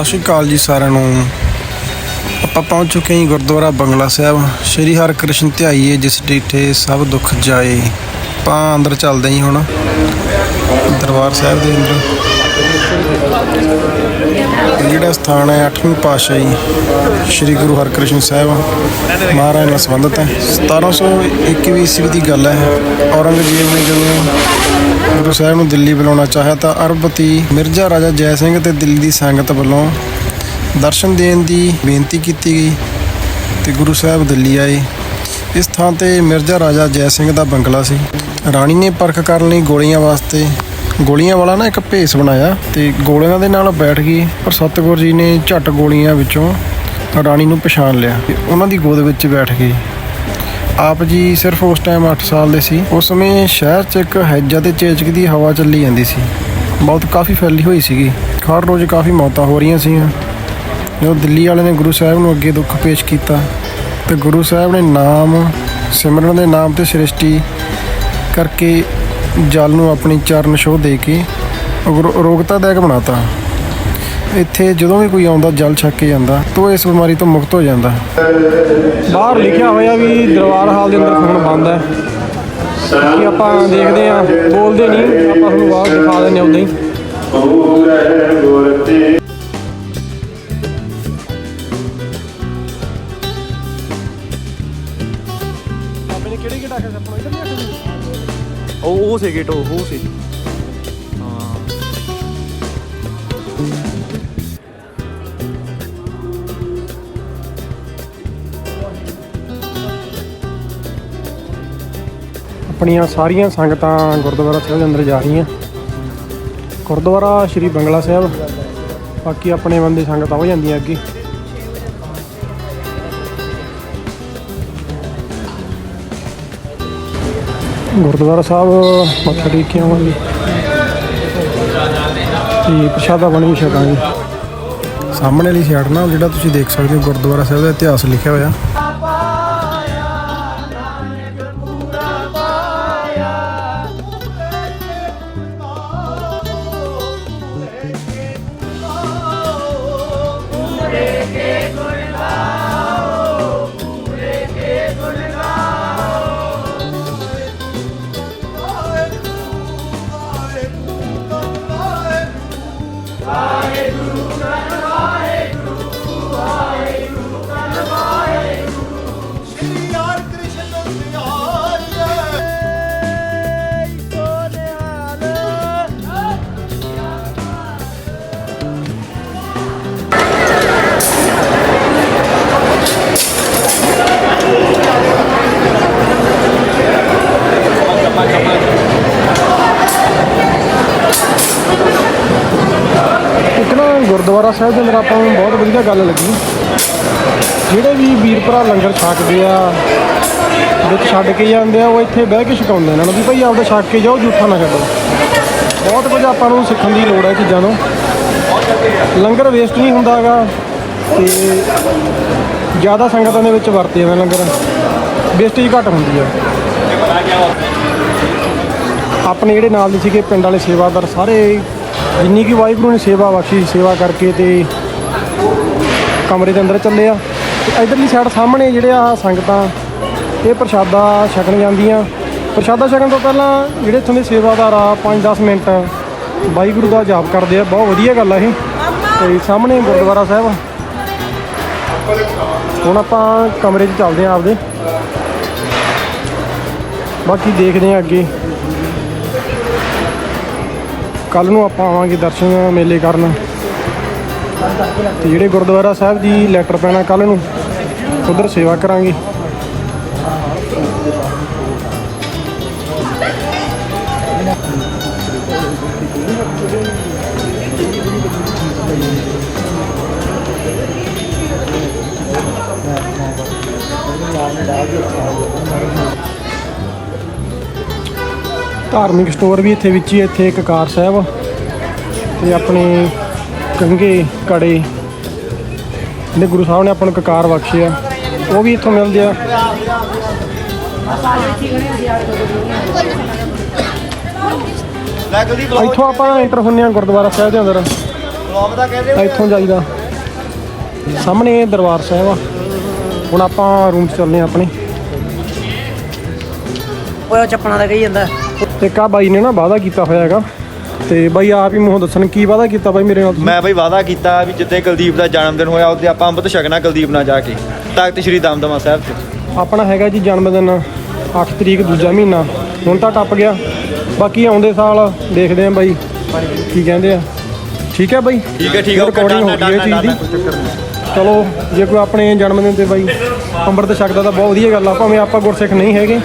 ਸਤਿ ਸ਼੍ਰੀ ਅਕਾਲ ਜੀ ਸਾਰਿਆਂ ਨੂੰ। ਆਪਾਂ ਪਹੁੰਚ ਚੁੱਕੇ ਹਾਂ ਗੁਰਦੁਆਰਾ ਬੰਗਲਾ ਸਾਹਿਬ। ਸ਼੍ਰੀ ਹਰਿਕ੍ਰਿਸ਼ਨ ਧਿਆਈਏ ਜਿਸ ਡੀਠੇ ਸਭ ਦੁੱਖ ਜਾਏ। ਆਪਾਂ ਅੰਦਰ ਚੱਲਦੇ ਹਾਂ ਹੁਣ। ਦਰਬਾਰ ਸਾਹਿਬ ਦੇ ਅੰਦਰ। ਜਿਹੜਾ ਸਥਾਨ ਹੈ 8ਵੀਂ ਪਾਤਸ਼ਾਹੀ ਸ਼੍ਰੀ ਗੁਰੂ ਹਰਕ੍ਰਿਸ਼ਨ ਸਾਹਿਬ। ਮਹਾਰਾਜ ਨਾਲ ਸੰਬੰਧਿਤ ਹੈ। 1721 ਈਸਵੀ ਦੀ ਗੱਲ ਹੈ। ਔਰੰਗਜ਼ੇਬ ਨੇ ਜਦੋਂ ਗੁਰੂ ਸਾਹਿਬ ਨੂੰ ਦਿੱਲੀ ਬੁਲਾਉਣਾ ਚਾਹਿਆ ਤਾਂ ਅਰਬਤੀ ਮਿਰਜ਼ਾ ਰਾਜਾ ਜੈ ਸਿੰਘ ਤੇ ਦਿੱਲੀ ਦੀ ਸੰਗਤ ਵੱਲੋਂ ਦਰਸ਼ਨ ਦੇਣ ਦੀ ਬੇਨਤੀ ਕੀਤੀ ਗਈ ਤੇ ਗੁਰੂ ਸਾਹਿਬ ਦਿੱਲੀ ਆਏ। ਇਸ ਥਾਂ ਤੇ ਮਿਰਜ਼ਾ ਰਾਜਾ ਜੈ ਸਿੰਘ ਦਾ ਬੰਗਲਾ ਸੀ। ਰਾਣੀ ਨੇ ਪਰਖ ਕਰਨ ਲਈ ਗੋਲੀਆਂ ਵਾਸਤੇ ਗੋਲੀਆਂ ਵਾਲਾ ਨਾ ਇੱਕ ਭੇਸ ਬਣਾਇਆ ਤੇ ਗੋਲੀਆਂ ਦੇ ਨਾਲ ਬੈਠ ਗਈ, ਪਰ ਸਤਿਗੁਰ ਜੀ ਨੇ ਝਟ ਗੋਲੀਆਂ ਵਿੱਚੋਂ ਰਾਣੀ ਨੂੰ ਪਛਾਣ ਲਿਆ ਤੇ ਉਹਨਾਂ ਦੀ ਗੋਦ ਵਿੱਚ ਬੈਠ ਗਈ। ਆਪ ਜੀ ਸਿਰਫ ਉਸ ਟਾਈਮ 8 ਸਾਲ ਦੇ ਸੀ। ਉਸ ਸਮੇਂ ਸ਼ਹਿਰ 'ਚ ਇੱਕ ਹੈਜਾ ਤੇ ਚੇਚਕ ਦੀ ਹਵਾ ਚੱਲੀ ਜਾਂਦੀ ਸੀ। ਬਹੁਤ ਕਾਫੀ ਫੈਲੀ ਹੋਈ ਸੀਗੀ। ਹਰ ਰੋਜ਼ ਕਾਫੀ ਮੌਤਾਂ ਹੋ ਰਹੀਆਂ ਸੀ ਜਦੋਂ ਦਿੱਲੀ ਵਾਲੇ ਨੇ ਗੁਰੂ ਸਾਹਿਬ ਨੂੰ ਅੱਗੇ ਦੁੱਖ ਪੇਸ਼ ਕੀਤਾ, ਤੇ ਗੁਰੂ ਸਾਹਿਬ ਨੇ ਨਾਮ, ਸਿਮਰਨ ਦੇ ਨਾਮ ਤੇ ਸ੍ਰਿਸ਼ਟੀ ਕਰਕੇ ਜਲ ਨੂੰ ਆਪਣੀ ਚਰਨ ਛੋਹ ਦੇ ਕੇ ਅਗਰ- ਅਰੋਗਤਾਦਾਇਕ ਬਣਾਤਾ। ਇੱਥੇ ਜਦੋਂ ਵੀ ਕੋਈ ਆਉਂਦਾ ਜਲ ਛਕ ਕੇ ਜਾਂਦਾ ਤਾਂ ਉਹ ਇਸ ਬਿਮਾਰੀ ਤੋਂ ਮੁਕਤ ਹੋ ਜਾਂਦਾ। ਬਾਹਰ ਲਿਖਿਆ ਹੋਇਆ ਵੀ ਦਰਬਾਰ ਹਾਲ ਦੇ ਅੰਦਰ ਫੋਨ ਬੰਦ ਹੈ। ਕਿ ਆਪਾਂ ਦੇਖਦੇ ਆ ਬੋਲਦੇ ਨਹੀਂ ਆਪਾਂ ਤੁਹਾਨੂੰ ਬਾਹਰ ਦਿਖਾ ਦਿੰਦੇ ਉਦਾਂ ਹੀ। ਕਿਹੜੇ ਕਿਹੜਾ ਇੱਧਰ ਨਹੀਂ? ਉਹ ਉਹ ਸੀ ਗੇਟ ਉਹ ਉਹ ਸੀ। ਆਪਣੀਆਂ ਸਾਰੀਆਂ ਸੰਗਤਾਂ ਗੁਰਦੁਆਰਾ ਸਾਹਿਬ ਦੇ ਅੰਦਰ ਜਾ ਰਹੀਆਂ। ਗੁਰਦੁਆਰਾ ਸ਼੍ਰੀ ਬੰਗਲਾ ਸਾਹਿਬ, ਬਾਕੀ ਆਪਣੇ ਬੰਦੇ ਸੰਗਤਾਂ ਹੋ ਜਾਂਦੀਆਂ ਅੱਗੇ। ਗੁਰਦੁਆਰਾ ਸਾਹਿਬ, ਮੱਥਾ ਟੇਕ ਕੇ ਆਵਾਂਗੇ। ਤੇ ਪ੍ਰਸ਼ਾਦਾ ਬਣੀ ਛਕਾਂਗੇ। ਸਾਹਮਣੇ ਵਾਲੀ ਸਾਈਡ ਨਾ, ਜਿਹੜਾ ਤੁਸੀਂ ਦੇਖ ਸਕਦੇ ਹੋ, ਗੁਰਦੁਆਰਾ ਸਾਹਿਬ ਦਾ ਇਤਿਹਾਸ ਲਿਖਿਆ ਹੋਇਆ। ਗੁਰਦੁਆਰਾ ਸਾਹਿਬ ਦੇ ਅੰਦਰ ਆਪਾਂ ਨੂੰ ਬਹੁਤ ਵਧੀਆ ਗੱਲ ਲੱਗੀ। ਜਿਹੜੇ ਵੀ ਵੀਰ ਭਰਾ ਲੰਗਰ ਛਕਦੇ ਆ, ਵਿੱਚ ਛੱਡ ਕੇ ਜਾਂਦੇ ਆ, ਉਹ ਇੱਥੇ ਬਹਿ ਕੇ ਛਕਾਉਂਦੇ ਇਹਨਾਂ ਨੂੰ ਵੀ ਭਾਈ ਆਪਦਾ ਛੱਕ ਕੇ ਜਾਓ, ਜੂਠਾ ਨਾ ਛੱਡੋ। ਬਹੁਤ ਕੁਝ ਆਪਾਂ ਨੂੰ ਸਿੱਖਣ ਦੀ ਲੋੜ ਹੈ ਚੀਜ਼ਾਂ ਨੂੰ। ਲੰਗਰ ਵੇਸਟ ਨਹੀਂ ਹੁੰਦਾਗਾ ਤੇ ਜ਼ਿਆਦਾ ਸੰਗਤਾਂ ਦੇ ਵਿੱਚ ਵਰਤੇ ਜਾਂਦੇ ਲੰਗਰ। ਵੇਸਟੇਜ ਘੱਟ ਹੁੰਦੀ ਆ। ਆਪਣੇ ਜਿਹੜੇ ਨਾਲ ਦੇ ਸੀਗੇ ਪਿੰਡ ਵਾਲੇ ਸੇਵਾਦਾਰ ਸਾਰੇ ਜਿੰਨੀ ਕਿ ਵਾਹਿਗੁਰੂ ਨੇ ਸੇਵਾ ਬਖਸ਼ੀ, ਸੇਵਾ ਕਰਕੇ ਤੇ ਕਮਰੇ ਦੇ ਅੰਦਰ ਚੱਲੇ ਆ। ਤੇ ਇਧਰਲੀ ਸਾਈਡ ਸਾਹਮਣੇ ਜਿਹੜੇ ਆ ਸੰਗਤਾਂ, ਇਹ ਪ੍ਰਸ਼ਾਦਾ ਛਕਣ ਜਾਂਦੀਆਂ। ਪ੍ਰਸ਼ਾਦਾ ਛਕਣ ਤੋਂ ਪਹਿਲਾਂ ਜਿਹੜੇ ਇੱਥੋਂ ਦੇ ਸੇਵਾਦਾਰ ਆ 5-10 ਮਿੰਟ ਵਾਹਿਗੁਰੂ ਦਾ ਜਾਪ ਕਰਦੇ ਆ। ਬਹੁਤ ਵਧੀਆ ਗੱਲ ਆ ਇਹ। ਤੇ ਸਾਹਮਣੇ ਗੁਰਦੁਆਰਾ ਸਾਹਿਬ ਹੁਣ ਆਪਾਂ ਕਮਰੇ 'ਚ ਚੱਲਦੇ ਆ ਆਪਦੇ। ਬਾਕੀ ਦੇਖਦੇ ਆ ਅੱਗੇ। ਕੱਲ ਨੂੰ ਆਪਾਂ ਆਵਾਂਗੇ ਦਰਸ਼ਨ ਮੇਲੇ ਕਰਨ। ਤੇ ਜਿਹੜੇ ਗੁਰਦੁਆਰਾ ਸਾਹਿਬ ਦੀ ਲੈਟਰ ਪੈਣਾ ਕੱਲ ਨੂੰ, ਉਧਰ ਸੇਵਾ ਕਰਾਂਗੇ। ਧਾਰਮਿਕ ਸਟੋਰ ਵੀ ਇੱਥੇ ਵਿੱਚ ਹੀ। ਇੱਥੇ ਇੱਕ ਕਾਰ ਸਾਹਿਬ ਤੇ ਆਪਣੇ ਕੰਗੇ ਕੜੇ ਜਿਹੜੇ ਗੁਰੂ ਸਾਹਿਬ ਨੇ ਆਪਾਂ ਨੂੰ ਕਕਾਰ ਬਖਸ਼ੇ ਆ। ਉਹ ਵੀ ਇੱਥੋਂ ਮਿਲਦੇ ਆ। ਇੱਥੋਂ ਆਪਾਂ ਐਂਟਰ ਹੁੰਨੇ ਆ ਗੁਰਦੁਆਰਾ ਸਾਹਿਬ ਦੇ ਅੰਦਰ। ਬਲੌਗ ਦਾ ਕਹਿੰਦੇ ਇੱਥੋਂ ਜਾਈਦਾ। ਸਾਹਮਣੇ ਦਰਬਾਰ ਸਾਹਿਬ ਆ। ਹੁਣ ਆਪਾਂ ਰੂਮ 'ਚ ਚੱਲਦੇ ਆ ਆਪਣੇ। ਉਹ ਚੱਪਣਾ ਦਾ ਕਹੀ ਜਾਂਦਾ। ਇੱਕ ਆ ਬਾਈ ਨੇ ਨਾ ਵਾਅਦਾ ਕੀਤਾ ਹੋਇਆ ਹੈਗਾ। ਤੇ ਬਾਈ ਆਪ ਹੀ ਮੂੰਹੋਂ ਦੱਸਣ ਕੀ ਵਾਅਦਾ ਕੀਤਾ ਬਾਈ ਮੇਰੇ ਨਾਲ ਤੁਸੀਂ? ਮੈਂ ਬਈ ਵਾਅਦਾ ਕੀਤਾ ਵੀ ਜਿੱਦੇ ਕੁਲਦੀਪ ਦਾ ਜਨਮ ਦਿਨ ਹੋਇਆ ਉਹਦੇ ਆਪਾਂ ਅੰਮ੍ਰਿਤ ਛਕਣਾ ਕੁਲਦੀਪ ਨਾਲ ਜਾ ਕੇ। ਤਖਤ ਸ੍ਰੀ ਦਮਦਮਾ ਸਾਹਿਬ 'ਚ ਆਪਣਾ ਹੈਗਾ ਜੀ ਜਨਮ ਦਿਨ 8 ਤਰੀਕ ਦੂਜਾ ਮਹੀਨਾ। ਹੁਣ ਤਾਂ ਟੱਪ ਗਿਆ। ਬਾਕੀ ਆਉਂਦੇ ਸਾਲ ਦੇਖਦੇ ਆਂ ਬਾਈ ਕੀ ਕਹਿੰਦੇ ਆ। ਠੀਕ ਹੈ ਬਾਈ? ਠੀਕ ਹੈ ਠੀਕ ਹੈ ਹੋ ਗਈ ਇਹ ਚੀਜ਼ ਦੀ। ਚਲੋ ਜੇ ਕੋਈ ਆਪਣੇ ਜਨਮ ਦਿਨ ਤੇ ਬਾਈ ਅੰਮ੍ਰਿਤ ਛਕਦਾ ਤਾਂ ਬਹੁਤ ਵਧੀਆ ਗੱਲ ਆ ਭਾਵੇਂ ਆਪਾਂ ਗੁਰਸਿੱਖ ਨਹੀਂ ਹੈਗੇ।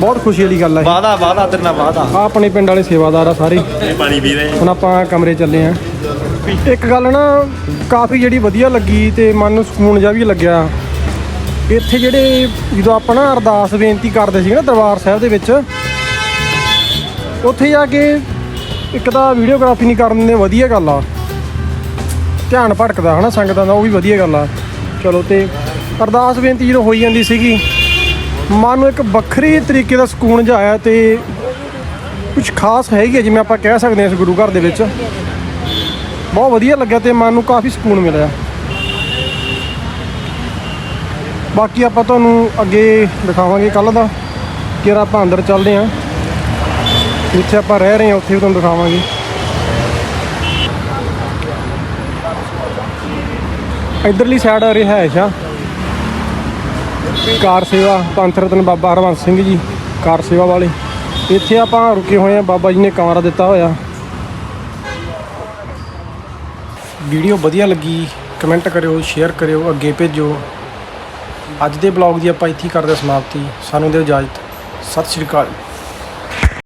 ਬਹੁਤ ਖੁਸ਼ੀ ਵਾਲੀ ਗੱਲ ਆ ਇਹ। ਵਾਅਦਾ ਵਾਅਦਾ ਤੇਰੇ ਨਾਲ ਆ ਆਪਣੇ ਪਿੰਡ ਵਾਲੇ ਸੇਵਾਦਾਰ ਆ ਸਾਰੇ। ਪਾਣੀ ਪੀ ਰਹੇ ਹੁਣ ਆਪਾਂ ਕਮਰੇ ਚੱਲੇ ਆ। ਇੱਕ ਗੱਲ ਨਾ ਕਾਫੀ ਜਿਹੜੀ ਵਧੀਆ ਲੱਗੀ ਤੇ ਮਨ ਨੂੰ ਸਕੂਨ ਜਿਹਾ ਵੀ ਲੱਗਿਆ। ਇੱਥੇ ਜਿਹੜੇ ਜਦੋਂ ਆਪਾਂ ਨਾ ਅਰਦਾਸ ਬੇਨਤੀ ਕਰਦੇ ਸੀ ਨਾ ਦਰਬਾਰ ਸਾਹਿਬ ਦੇ ਵਿੱਚ ਉੱਥੇ ਜਾ ਕੇ ਇੱਕ ਤਾਂ ਵੀਡੀਓਗ੍ਰਾਫੀ ਨਹੀਂ ਕਰਨ ਦਿੰਦੇ ਵਧੀਆ ਗੱਲ ਆ। ਧਿਆਨ ਭਟਕਦਾ ਹਨਾ ਸੰਗਤਾਂ ਦਾ ਉਹ ਵੀ ਵਧੀਆ ਗੱਲ ਆ। ਚਲੋ ਤੇ ਅਰਦਾਸ ਬੇਨਤੀ ਜਦੋਂ ਹੋਈ ਜਾਂਦੀ ਸੀਗੀ ਮਨ ਨੂੰ ਇੱਕ ਵੱਖਰੀ ਤਰੀਕੇ ਦਾ ਸਕੂਨ ਜਿਹਾ ਆਇਆ ਤੇ ਕੁਝ ਖਾਸ ਹੈਗੀ ਹੈ ਜਿਵੇਂ ਆਪਾਂ ਕਹਿ ਸਕਦੇ ਹਾਂ ਇਸ ਗੁਰੂ ਘਰ ਦੇ ਵਿੱਚ। ਬਹੁਤ ਵਧੀਆ ਲੱਗਿਆ ਤੇ ਮਨ ਨੂੰ ਕਾਫੀ ਸਕੂਨ ਮਿਲਿਆ। ਬਾਕੀ ਆਪਾਂ ਤੁਹਾਨੂੰ ਅੱਗੇ ਦਿਖਾਵਾਂਗੇ ਕੱਲ ਦਾ ਕਿਹੜਾ ਆਪਾਂ ਅੰਦਰ ਚੱਲਦੇ ਹਾਂ। ਜਿੱਥੇ ਆਪਾਂ ਰਹਿ ਰਹੇ ਹਾਂ, ਉੱਥੇ ਵੀ ਤੁਹਾਨੂੰ ਦਿਖਾਵਾਂਗੇ। ਇਧਰਲੀ ਸਾਈਡ ਰਿਹਾਇਸ਼ ਆ ਕਾਰ ਸੇਵਾ, ਪੰਥ ਰਤਨ ਬਾਬਾ ਹਰਵੰਸ ਸਿੰਘ ਜੀ, ਕਾਰ ਸੇਵਾ ਵਾਲੇ। ਇੱਥੇ ਆਪਾਂ ਰੁਕੇ ਹੋਏ ਆ ਬਾਬਾ ਜੀ ਨੇ ਕਮਰਾ ਦਿੱਤਾ ਹੋਇਆ। ਵੀਡੀਓ ਵਧੀਆ ਲੱਗੀ ਕਮੈਂਟ ਕਰਿਓ ਸ਼ੇਅਰ ਕਰਿਓ, ਅੱਗੇ ਭੇਜੋ। ਅੱਜ ਦੇ ਬਲੌਗ ਦੀ ਆਪਾਂ ਇੱਥੇ ਕਰਦੇ ਹਾਂ ਸਮਾਪਤੀ। ਸਾਨੂੰ ਦਿਓ ਇਜਾਜ਼ਤ। ਸਤਿ ਸ਼੍ਰੀ ਅਕਾਲ।